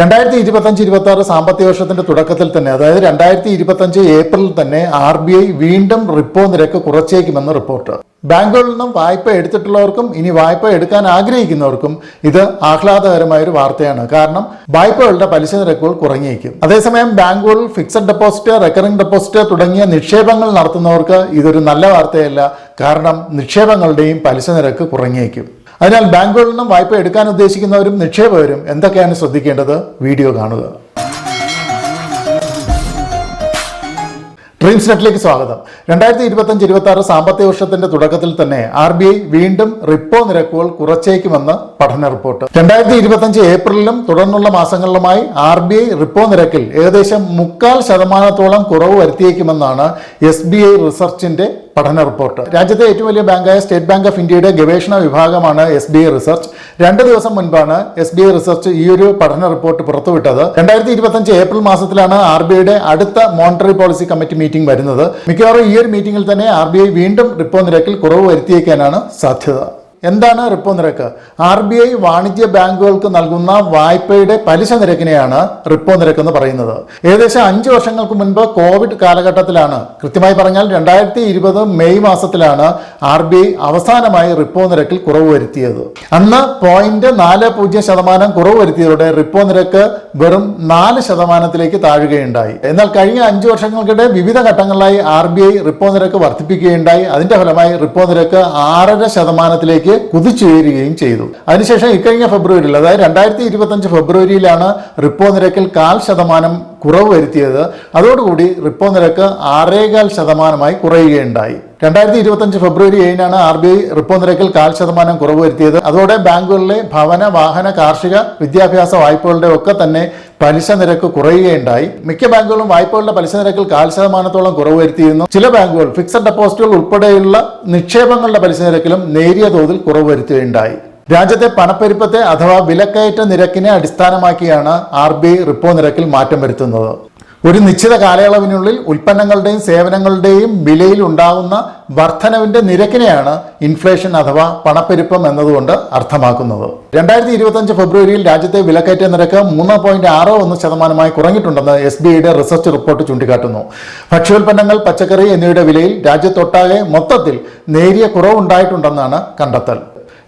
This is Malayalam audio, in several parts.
രണ്ടായിരത്തി ഇരുപത്തഞ്ച് ഇരുപത്തി ആറ് സാമ്പത്തിക വർഷത്തിന്റെ തുടക്കത്തിൽ തന്നെ അതായത് രണ്ടായിരത്തി ഇരുപത്തഞ്ച് ഏപ്രിലിൽ തന്നെ ആർ ബി ഐ വീണ്ടും റിപ്പോ നിരക്ക് കുറച്ചേക്കുമെന്ന് റിപ്പോർട്ട്. ബാങ്കുകളിൽ നിന്നും വായ്പ എടുത്തിട്ടുള്ളവർക്കും ഇനി വായ്പ എടുക്കാൻ ആഗ്രഹിക്കുന്നവർക്കും ഇത് ആഹ്ലാദകരമായ ഒരു വാർത്തയാണ്. കാരണം വായ്പകളുടെ പലിശ നിരക്കുകൾ കുറഞ്ഞേക്കും. അതേസമയം ബാങ്കുകളിൽ ഫിക്സഡ് ഡെപ്പോസിറ്റ് റെക്കറിംഗ് ഡെപ്പോസിറ്റ് തുടങ്ങിയ നിക്ഷേപങ്ങൾ നടത്തുന്നവർക്ക് ഇതൊരു നല്ല വാർത്തയല്ല. കാരണം നിക്ഷേപങ്ങളുടെയും പലിശ നിരക്ക് കുറഞ്ഞേക്കും. അതിനാൽ ബാങ്കുകളിൽ നിന്നും വായ്പ എടുക്കാൻ ഉദ്ദേശിക്കുന്നവരും നിക്ഷേപകരും എന്തൊക്കെയാണ് ശ്രദ്ധിക്കേണ്ടത്? വീഡിയോ കാണുക. ഡ്രീംസ് നെറ്റിലേക്ക് സ്വാഗതം. രണ്ടായിരത്തി ഇരുപത്തഞ്ച് ഇരുപത്തി ആറ് സാമ്പത്തിക വർഷത്തിന്റെ തുടക്കത്തിൽ തന്നെ ആർ ബി ഐ വീണ്ടും റിപ്പോ നിരക്കുകൾ കുറച്ചേക്കുമെന്ന് പഠന റിപ്പോർട്ട്. രണ്ടായിരത്തി ഇരുപത്തഞ്ച് ഏപ്രിലിലും തുടർന്നുള്ള മാസങ്ങളിലുമായി ആർ ബി ഐ റിപ്പോ നിരക്കിൽ ഏകദേശം മുക്കാൽ ശതമാനത്തോളം കുറവ് വരുത്തിയേക്കുമെന്നാണ് എസ് ബി ഐ റിസർച്ചിന്റെ പഠന റിപ്പോർട്ട്. രാജ്യത്തെ ഏറ്റവും വലിയ ബാങ്കായ സ്റ്റേറ്റ് ബാങ്ക് ഓഫ് ഇന്ത്യയുടെ ഗവേഷണ വിഭാഗമാണ് എസ് ബി ഐ റിസർച്ച്. രണ്ട് ദിവസം മുൻപാണ് എസ് ബി ഐ റിസർച്ച് ഈ ഒരു പഠന റിപ്പോർട്ട് പുറത്തുവിട്ടത്. രണ്ടായിരത്തി ഇരുപത്തഞ്ച് ഏപ്രിൽ മാസത്തിലാണ് ആർ ബി ഐയുടെ അടുത്ത മോണിറ്ററി പോളിസി കമ്മിറ്റി മീറ്റിംഗ് വരുന്നത്. മിക്കവാറും ഈ ഒരു മീറ്റിംഗിൽ തന്നെ ആർ ബി ഐ വീണ്ടും റിപ്പോ നിരക്കിൽ കുറവ് വരുത്തിയേക്കാനാണ് സാധ്യത. എന്താണ് റിപ്പോ നിരക്ക്? ആർ ബി ഐ വാണിജ്യ ബാങ്കുകൾക്ക് നൽകുന്ന വായ്പയുടെ പലിശ നിരക്കിനെയാണ് റിപ്പോ നിരക്ക് എന്ന് പറയുന്നത്. ഏകദേശം അഞ്ച് വർഷങ്ങൾക്ക് മുൻപ് കോവിഡ് കാലഘട്ടത്തിലാണ്. കൃത്യമായി പറഞ്ഞാൽ രണ്ടായിരത്തി ഇരുപത് മെയ് മാസത്തിലാണ് ആർ ബി ഐ അവസാനമായി റിപ്പോ നിരക്കിൽ കുറവ് വരുത്തിയത്. അന്ന് പോയിന്റ് നാല് പൂജ്യം ശതമാനം കുറവ് വരുത്തിയതോടെ റിപ്പോ നിരക്ക് വെറും നാല് ശതമാനത്തിലേക്ക് താഴുകയുണ്ടായി. എന്നാൽ കഴിഞ്ഞ അഞ്ച് വർഷങ്ങൾക്കിടെ വിവിധ ഘട്ടങ്ങളിലായി ആർ ബി ഐ റിപ്പോ നിരക്ക് വർദ്ധിപ്പിക്കുകയുണ്ടായി. അതിന്റെ ഫലമായി റിപ്പോ നിരക്ക് ആറര ശതമാനത്തിലേക്ക് കുതിച്ചുയരുകയും ചെയ്തു. അതിനുശേഷം ഇക്കഴിഞ്ഞ ഫെബ്രുവരിയിൽ അതായത് രണ്ടായിരത്തി ഇരുപത്തഞ്ച് ഫെബ്രുവരിയിലാണ് റിപ്പോ നിരക്കിൽ കാൽ ശതമാനം കുറവ് വരുത്തിയത്. അതോടുകൂടി റിപ്പോ നിരക്ക് ആറേകാൽ ശതമാനമായി കുറയുകയുണ്ടായി. രണ്ടായിരത്തി ഇരുപത്തഞ്ച് ഫെബ്രുവരി ഏഴിനാണ് ആർ ബി ഐ റിപ്പോ നിരക്കിൽ കാൽ ശതമാനം കുറവ് വരുത്തിയത്. അതോടെ ബാങ്കുകളിലെ ഭവന വാഹന കാർഷിക വിദ്യാഭ്യാസ വായ്പകളുടെ ഒക്കെ തന്നെ പലിശ നിരക്ക് കുറയുകയുണ്ടായി. മിക്ക ബാങ്കുകളും വായ്പകളുടെ പലിശ നിരക്കിൽ കാൽ ശതമാനത്തോളം കുറവ് വരുത്തിയിരുന്നു. ചില ബാങ്കുകൾ ഫിക്സഡ് ഡെപ്പോസിറ്റുകൾ ഉൾപ്പെടെയുള്ള നിക്ഷേപങ്ങളുടെ പലിശ നിരക്കിലും നേരിയ തോതിൽ കുറവ് വരുത്തുകയുണ്ടായി. രാജ്യത്തെ പണപ്പെരുപ്പത്തെ അഥവാ വിലക്കയറ്റ നിരക്കിനെ അടിസ്ഥാനമാക്കിയാണ് ആർ ബി റിപ്പോ നിരക്കിൽ മാറ്റം വരുത്തുന്നത്. ഒരു നിശ്ചിത കാലയളവിനുള്ളിൽ ഉൽപ്പന്നങ്ങളുടെയും സേവനങ്ങളുടെയും വിലയിൽ ഉണ്ടാകുന്ന വർധനവിന്റെ നിരക്കിനെയാണ് ഇൻഫ്ലേഷൻ അഥവാ പണപ്പെരുപ്പം എന്നതുകൊണ്ട് അർത്ഥമാക്കുന്നത്. രണ്ടായിരത്തി ഇരുപത്തഞ്ച് ഫെബ്രുവരിയിൽ രാജ്യത്തെ വിലക്കയറ്റ നിരക്ക് മൂന്ന് പോയിന്റ് ആറ് ഒന്ന് ശതമാനമായി കുറഞ്ഞിട്ടുണ്ടെന്ന് എസ് ബി ഐയുടെ റിസർച്ച് റിപ്പോർട്ട് ചൂണ്ടിക്കാട്ടുന്നു. ഭക്ഷ്യോൽപ്പന്നങ്ങൾ പച്ചക്കറി എന്നിവയുടെ വിലയിൽ രാജ്യത്തൊട്ടാകെ മൊത്തത്തിൽ നേരിയ കുറവുണ്ടായിട്ടുണ്ടെന്നാണ് കണ്ടെത്തൽ.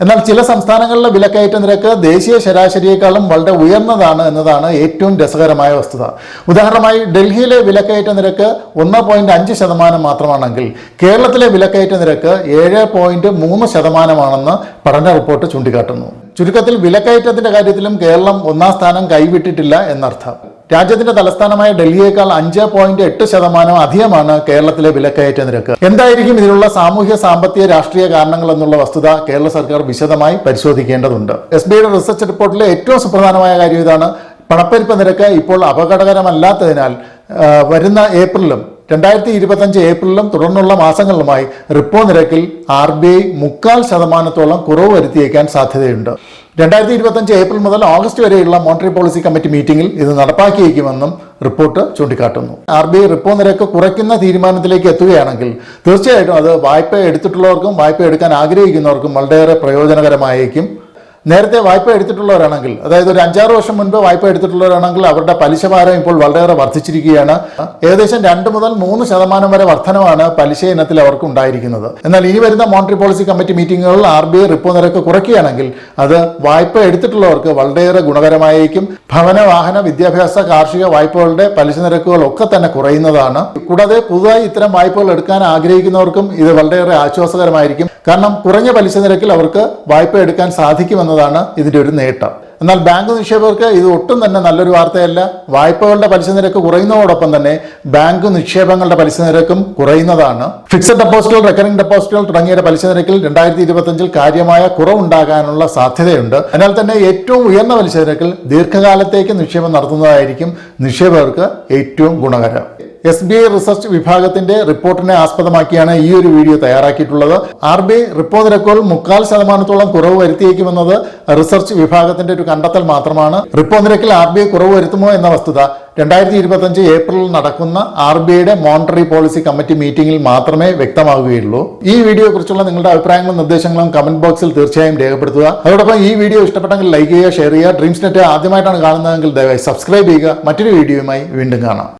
എന്നാൽ ചില സംസ്ഥാനങ്ങളിലെ വിലക്കയറ്റ നിരക്ക് ദേശീയ ശരാശരിയേക്കാളും വളരെ ഉയർന്നതാണ് എന്നതാണ് ഏറ്റവും രസകരമായ വസ്തുത. ഉദാഹരണമായി ഡൽഹിയിലെ വിലക്കയറ്റ നിരക്ക് ഒന്ന് പോയിന്റ് അഞ്ച് ശതമാനം മാത്രമാണെങ്കിൽ കേരളത്തിലെ വിലക്കയറ്റ നിരക്ക് ഏഴ് പോയിന്റ് മൂന്ന് ശതമാനമാണെന്ന് പഠന റിപ്പോർട്ട് ചൂണ്ടിക്കാട്ടുന്നു. ചുരുക്കത്തിൽ വിലക്കയറ്റത്തിന്റെ കാര്യത്തിലും കേരളം ഒന്നാം സ്ഥാനം കൈവിട്ടിട്ടില്ല എന്നർത്ഥം. രാജ്യത്തിന്റെ തലസ്ഥാനമായ ഡൽഹിയേക്കാൾ അഞ്ച് പോയിന്റ് എട്ട് ശതമാനം അധികമാണ് കേരളത്തിലെ വിലക്കയറ്റ നിരക്ക്. എന്തായിരിക്കും ഇതിനുള്ള സാമൂഹ്യ സാമ്പത്തിക രാഷ്ട്രീയ കാരണങ്ങൾ എന്നുള്ള വസ്തുത കേരള സർക്കാർ വിശദമായി പരിശോധിക്കേണ്ടതുണ്ട്. എസ് ബി ഐയുടെ റിസർച്ച് റിപ്പോർട്ടിലെ ഏറ്റവും സുപ്രധാനമായ കാര്യം ഇതാണ്. പണപ്പെരുപ്പ നിരക്ക് ഇപ്പോൾ അപകടകരമല്ലാത്തതിനാൽ വരുന്ന ഏപ്രിലും രണ്ടായിരത്തി ഇരുപത്തഞ്ച് ഏപ്രിലും തുടർന്നുള്ള മാസങ്ങളിലുമായി റിപ്പോ നിരക്കിൽ ആർ ബി ഐ മുക്കാൽ ശതമാനത്തോളം കുറവ് വരുത്തിയേക്കാൻ സാധ്യതയുണ്ട്. രണ്ടായിരത്തി ഇരുപത്തഞ്ച് ഏപ്രിൽ മുതൽ ഓഗസ്റ്റ് വരെയുള്ള മോണിറ്ററി പോളിസി കമ്മിറ്റി മീറ്റിംഗിൽ ഇത് നടപ്പാക്കിയേക്കുമെന്നും റിപ്പോർട്ട് ചൂണ്ടിക്കാട്ടുന്നു. ആർ ബി ഐ റിപ്പോ നിരക്ക് കുറയ്ക്കുന്ന തീരുമാനത്തിലേക്ക് എത്തുകയാണെങ്കിൽ തീർച്ചയായിട്ടും അത് വായ്പ എടുത്തിട്ടുള്ളവർക്കും വായ്പ എടുക്കാൻ ആഗ്രഹിക്കുന്നവർക്കും വളരെയേറെ പ്രയോജനകരമായേക്കും നേരത്തെ വായ്പ എടുത്തിട്ടുള്ളവരാണെങ്കിൽ അതായത് ഒരു അഞ്ചാറ് വർഷം മുൻപ് വായ്പ എടുത്തിട്ടുള്ളവരാണെങ്കിൽ അവരുടെ പലിശ ഭാരം ഇപ്പോൾ വളരെയേറെ വർദ്ധിച്ചിരിക്കുകയാണ്. ഏകദേശം രണ്ട് മുതൽ മൂന്ന് ശതമാനം വരെ വർധനമാണ് പലിശ ഇനത്തിൽ അവർക്ക് ഉണ്ടായിരിക്കുന്നത്. എന്നാൽ ഇനി വരുന്ന മോണിറ്ററി പോളിസി കമ്മിറ്റി മീറ്റിംഗുകളിൽ ആർ ബി ഐ റിപ്പോ നിരക്ക് കുറയ്ക്കുകയാണെങ്കിൽ അത് വായ്പ എടുത്തിട്ടുള്ളവർക്ക് വളരെയേറെ ഗുണകരമായിരിക്കും. ഭവന വാഹന വിദ്യാഭ്യാസ കാർഷിക വായ്പകളുടെ പലിശ നിരക്കുകൾ ഒക്കെ തന്നെ കുറയുന്നതാണ്. കൂടാതെ പുതുതായി ഇത്തരം വായ്പകൾ എടുക്കാൻ ആഗ്രഹിക്കുന്നവർക്കും ഇത് വളരെയേറെ ആശ്വാസകരമായിരിക്കും. കാരണം കുറഞ്ഞ പലിശ നിരക്കിൽ അവർക്ക് വായ്പ എടുക്കാൻ സാധിക്കുമെന്നതാണ് ഇതിന്റെ ഒരു നേട്ടം. എന്നാൽ ബാങ്ക് നിക്ഷേപകർക്ക് ഇത് ഒട്ടും തന്നെ നല്ലൊരു വാർത്തയല്ല. വായ്പകളുടെ പലിശ നിരക്ക് കുറയുന്നതോടൊപ്പം തന്നെ ബാങ്ക് നിക്ഷേപങ്ങളുടെ പലിശ നിരക്കും കുറയുന്നതാണ്. ഫിക്സഡ് ഡെപ്പോസിറ്റുകൾ റെക്കറിംഗ് ഡെപ്പോസിറ്റുകൾ തുടങ്ങിയ പലിശ നിരക്കിൽ രണ്ടായിരത്തി ഇരുപത്തഞ്ചിൽ കാര്യമായ കുറവുണ്ടാകാനുള്ള സാധ്യതയുണ്ട്. എന്നാൽ തന്നെ ഏറ്റവും ഉയർന്ന പലിശ നിരക്കിൽ ദീർഘകാലത്തേക്ക് നിക്ഷേപം നടത്തുന്നതായിരിക്കും നിക്ഷേപകർക്ക് ഏറ്റവും ഗുണകരം. എസ് ബി ഐ റിസർച്ച് വിഭാഗത്തിന്റെ റിപ്പോർട്ടിനെ ആസ്പദമാക്കിയാണ് ഈ ഒരു വീഡിയോ തയ്യാറാക്കിയിട്ടുള്ളത്. ആർ ബി ഐ റിപ്പോ നിരക്കുകൾ മുക്കാൽ ശതമാനത്തോളം കുറവ് വരുത്തിയേക്കുമെന്നത് റിസർച്ച് വിഭാഗത്തിന്റെ ഒരു കണ്ടെത്തൽ മാത്രമാണ്. റിപ്പോ നിരക്കിൽ ആർ ബി ഐ കുറവ് വരുത്തുമോ എന്ന വസ്തുത രണ്ടായിരത്തി ഇരുപത്തഞ്ച് ഏപ്രിലിൽ നടക്കുന്ന ആർ ബി ഐയുടെ മോണിറ്ററി പോളിസി കമ്മിറ്റി മീറ്റിംഗിൽ മാത്രമേ വ്യക്തമാകുകയുള്ളൂ ഈ വീഡിയോ കുറിച്ചുള്ള നിങ്ങളുടെ അഭിപ്രായങ്ങളും നിർദ്ദേശങ്ങളും കമന്റ് ബോക്സിൽ തീർച്ചയായും രേഖപ്പെടുത്തുക. അതോടൊപ്പം ഈ വീഡിയോ ഇഷ്ടപ്പെട്ടെങ്കിൽ ലൈക്ക് ചെയ്യുക ഷെയർ ചെയ്യുക. ഡ്രീംസ് നെറ്റ് ആദ്യമായിട്ടാണ് കാണുന്നതെങ്കിൽ ദയവായി സബ്സ്ക്രൈബ് ചെയ്യുക. മറ്റൊരു വീഡിയോയുമായി വീണ്ടും കാണാം.